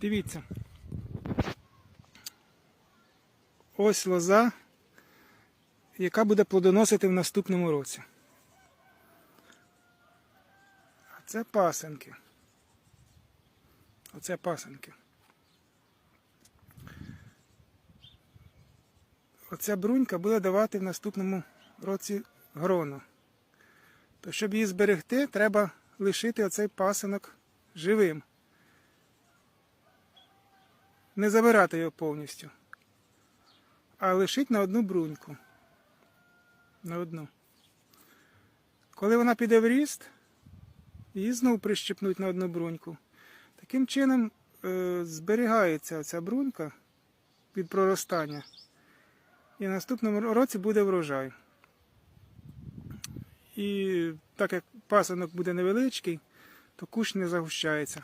Дивіться. Ось лоза, яка буде плодоносити в наступному році. А це пасенки. Оце пасенки. Оця брунька буде давати в наступному році гроно. То щоб її зберегти, треба лишити оцей пасинок живим. Не забирати його повністю, а лишити на одну бруньку. На одну. Коли вона піде в ріст, її знову прищепнуть на одну бруньку. Таким чином е, зберігається ця брунька від проростання. І в наступному році буде врожай. І так як пасинок буде невеличкий, то кущ не загущається.